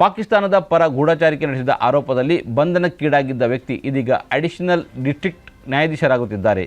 ಪಾಕಿಸ್ತಾನದ ಪರ ಗೂಢಚಾರಿಕೆ ನಡೆಸಿದ ಆರೋಪದಲ್ಲಿ ಬಂಧನಕ್ಕೀಡಾಗಿದ್ದ ವ್ಯಕ್ತಿ ಇದೀಗ ಅಡಿಷನಲ್ ಡಿಸ್ಟ್ರಿಕ್ಟ್ ನ್ಯಾಯಾಧೀಶರಾಗುತ್ತಿದ್ದಾರೆ.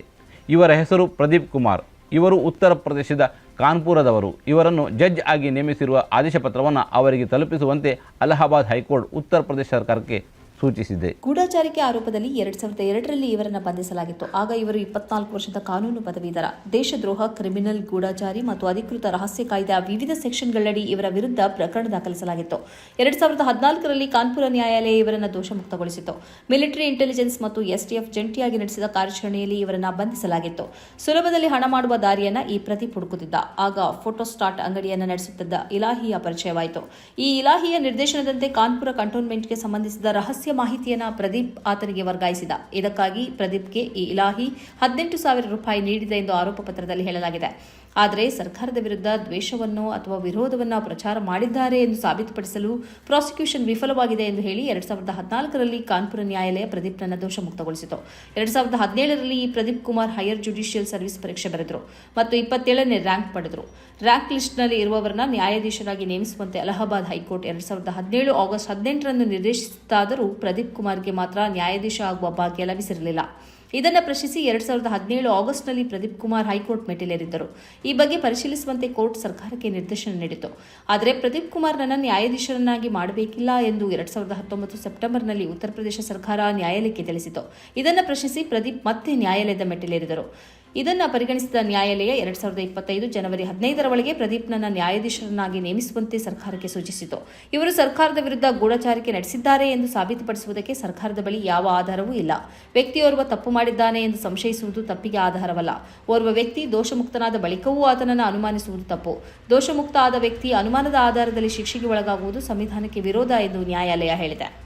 ಇವರ ಹೆಸರು ಪ್ರದೀಪ್ ಕುಮಾರ್. ಇವರು ಉತ್ತರ ಪ್ರದೇಶದ ಕಾನ್ಪುರದವರು. ಇವರನ್ನು ಜಡ್ಜ್ ಆಗಿ ನೇಮಿಸಿರುವ ಆದೇಶ ಪತ್ರವನ್ನು ಅವರಿಗೆ ತಲುಪಿಸುವಂತೆ ಅಲಹಾಬಾದ್ ಹೈಕೋರ್ಟ್ ಉತ್ತರ ಪ್ರದೇಶ ಸರ್ಕಾರಕ್ಕೆ ಸೂಚಿಸಿದೆ. ಗೂಢಚಾರಿಕೆ ಆರೋಪದಲ್ಲಿ ಎರಡ್ ಸಾವಿರದ ಎರಡರಲ್ಲಿ ಇವರನ್ನು ಬಂಧಿಸಲಾಗಿತ್ತು. ಆಗ ಇವರು ಇಪ್ಪತ್ನಾಲ್ಕು ವರ್ಷದ ಕಾನೂನು ಪದವೀಧರ. ದೇಶದ್ರೋಹ, ಕ್ರಿಮಿನಲ್, ಗೂಢಚಾರಿ ಮತ್ತು ಅಧಿಕೃತ ರಹಸ್ಯ ಕಾಯ್ದೆಯ ವಿವಿಧ ಸೆಕ್ಷನ್ಗಳಡಿ ಇವರ ವಿರುದ್ಧ ಪ್ರಕರಣ ದಾಖಲಿಸಲಾಗಿತ್ತು. ಎರಡ್ ಸಾವಿರದ ಹದಿನಾಲ್ಕರಲ್ಲಿ ಕಾನ್ಪುರ ನ್ಯಾಯಾಲಯ ಇವರನ್ನು ದೋಷಮುಕ್ತಗೊಳಿಸಿತು ಮಿಲಿಟರಿ ಇಂಟೆಲಿಜೆನ್ಸ್ ಮತ್ತು ಎಸ್ಟಿಎಫ್ ಜಂಟಿಯಾಗಿ ನಡೆಸಿದ ಕಾರ್ಯಾಚರಣೆಯಲ್ಲಿ ಇವರನ್ನು ಬಂಧಿಸಲಾಗಿತ್ತು. ಸುಲಭದಲ್ಲಿ ಹಣ ಮಾಡುವ ದಾರಿಯನ್ನ ಈ ಪ್ರತಿ ಹುಡುಕುತ್ತಿದ್ದ. ಆಗ ಫೋಟೋಸ್ಟಾಟ್ ಅಂಗಡಿಯನ್ನು ನಡೆಸುತ್ತಿದ್ದ ಇಲಾಹಿಯ ಪರಿಚಯವಾಯಿತು. ಈ ಇಲಾಹಿಯ ನಿರ್ದೇಶನದಂತೆ ಕಾನ್ಪುರ ಕಂಟೋನ್ಮೆಂಟ್ಗೆ ಸಂಬಂಧಿಸಿದ ರಹಸ್ಯ ಮಾಹಿತಿಯನ್ನ ಪ್ರದೀಪ್ ಆತನಿಗೆ ವರ್ಗಾಯಿಸಿದ. ಇದಕ್ಕಾಗಿ ಪ್ರದೀಪ್ಗೆ ಈ ಇಲಾಹಿ ಹದಿನೆಂಟು ಸಾವಿರ ರೂಪಾಯಿ ನೀಡಿದೆ ಎಂದು ಆರೋಪ ಪತ್ರದಲ್ಲಿ ಹೇಳಲಾಗಿದೆ. ಆದರೆ ಸರ್ಕಾರದ ವಿರುದ್ಧ ದ್ವೇಷವನ್ನು ಅಥವಾ ವಿರೋಧವನ್ನು ಪ್ರಚಾರ ಮಾಡಿದ್ದಾರೆ ಎಂದು ಸಾಬೀತುಪಡಿಸಲು ಪ್ರಾಸಿಕ್ಯೂಷನ್ ವಿಫಲವಾಗಿದೆ ಎಂದು ಹೇಳಿ ಎರಡ್ ಸಾವಿರದ ಹದಿನಾಲ್ಕರಲ್ಲಿ ಕಾನ್ಪುರ ನ್ಯಾಯಾಲಯ ಪ್ರದೀಪ್ನನ್ನು ದೋಷಮುಕ್ತಗೊಳಿಸಿತು ಎರಡ್ ಸಾವಿರದ ಹದಿನೇಳರಲ್ಲಿ ಈ Pradeep Kumar higher judicial service ಪರೀಕ್ಷೆ ಬರೆದರು ಮತ್ತು ಇಪ್ಪತ್ತೇಳನೇ ರ್ಯಾಂಕ್ ಪಡೆದರು. ರ್ಯಾಂಕ್ ಲಿಸ್ಟ್ನಲ್ಲಿ ಇರುವವರನ್ನ ನ್ಯಾಯಾಧೀಶರಾಗಿ ನೇಮಿಸುವಂತೆ ಅಲಹಾಬಾದ್ ಹೈಕೋರ್ಟ್ ಎರಡ್ ಸಾವಿರದ ಹದಿನೇಳು ಆಗಸ್ಟ್ ಹದಿನೆಂಟರಂದು ನಿರ್ದೇಶಿಸಿತ್ತಾದರೂ ಪ್ರದೀಪ್ ಕುಮಾರ್ಗೆ ಮಾತ್ರ ನ್ಯಾಯಾಧೀಶ ಆಗುವ ಭಾಗ್ಯ ಲಭಿಸಿರಲಿಲ್ಲ. ಇದನ್ನು ಪ್ರಶ್ನಿಸಿ ಎರಡ್ ಸಾವಿರದ ಹದಿನೇಳು ಆಗಸ್ಟ್ನಲ್ಲಿ ಪ್ರದೀಪ್ ಕುಮಾರ್ ಹೈಕೋರ್ಟ್ ಮೆಟ್ಟಿಲೇರಿದ್ದರು. ಈ ಬಗ್ಗೆ ಪರಿಶೀಲಿಸುವಂತೆ ಕೋರ್ಟ್ ಸರ್ಕಾರಕ್ಕೆ ನಿರ್ದೇಶನ ನೀಡಿತು ಆದರೆ ಪ್ರದೀಪ್ ಕುಮಾರ್ನನ್ನು ನ್ಯಾಯಾಧೀಶರನ್ನಾಗಿ ಮಾಡಬೇಕಿಲ್ಲ ಎಂದು ಎರಡ್ ಸಾವಿರದ ಹತ್ತೊಂಬತ್ತು ಸೆಪ್ಟೆಂಬರ್ನಲ್ಲಿ ಉತ್ತರ ಪ್ರದೇಶ ಸರ್ಕಾರ ನ್ಯಾಯಾಲಯಕ್ಕೆ ತಿಳಿಸಿತು ಇದನ್ನು ಪ್ರಶ್ನಿಸಿ ಪ್ರದೀಪ್ ಮತ್ತೆ ನ್ಯಾಯಾಲಯದ ಮೆಟ್ಟಿಲೇರಿದರು. ಇದನ್ನು ಪರಿಗಣಿಸಿದ ನ್ಯಾಯಾಲಯ ಎರಡ್ ಸಾವಿರದ ಇಪ್ಪತ್ತೈದು ಜನವರಿ ಹದಿನೈದರ ಒಳಗೆ ಪ್ರದೀಪ್ನನ್ನ ನ್ಯಾಯಾಧೀಶರನ್ನಾಗಿ ನೇಮಿಸುವಂತೆ ಸರ್ಕಾರಕ್ಕೆ ಸೂಚಿಸಿತು. ಇವರು ಸರ್ಕಾರದ ವಿರುದ್ಧ ಗೂಢಚಾರಿಕೆ ನಡೆಸಿದ್ದಾರೆ ಎಂದು ಸಾಬೀತುಪಡಿಸುವುದಕ್ಕೆ ಸರ್ಕಾರದ ಬಳಿ ಯಾವ ಆಧಾರವೂ ಇಲ್ಲ. ವ್ಯಕ್ತಿಯೋರ್ವ ತಪ್ಪು ಮಾಡಿದ್ದಾನೆ ಎಂದು ಸಂಶಯಿಸುವುದು ತಪ್ಪಿಗೆ ಆಧಾರವಲ್ಲ. ಓರ್ವ ವ್ಯಕ್ತಿ ದೋಷಮುಕ್ತನಾದ ಬಳಿಕವೂ ಆತನನ್ನು ಅನುಮಾನಿಸುವುದು ತಪ್ಪು. ದೋಷಮುಕ್ತ ಆದ ವ್ಯಕ್ತಿ ಅನುಮಾನದ ಆಧಾರದಲ್ಲಿ ಶಿಕ್ಷೆಗೆ ಒಳಗಾಗುವುದು ಸಂವಿಧಾನಕ್ಕೆ ವಿರೋಧ ಎಂದು ನ್ಯಾಯಾಲಯ ಹೇಳಿದೆ.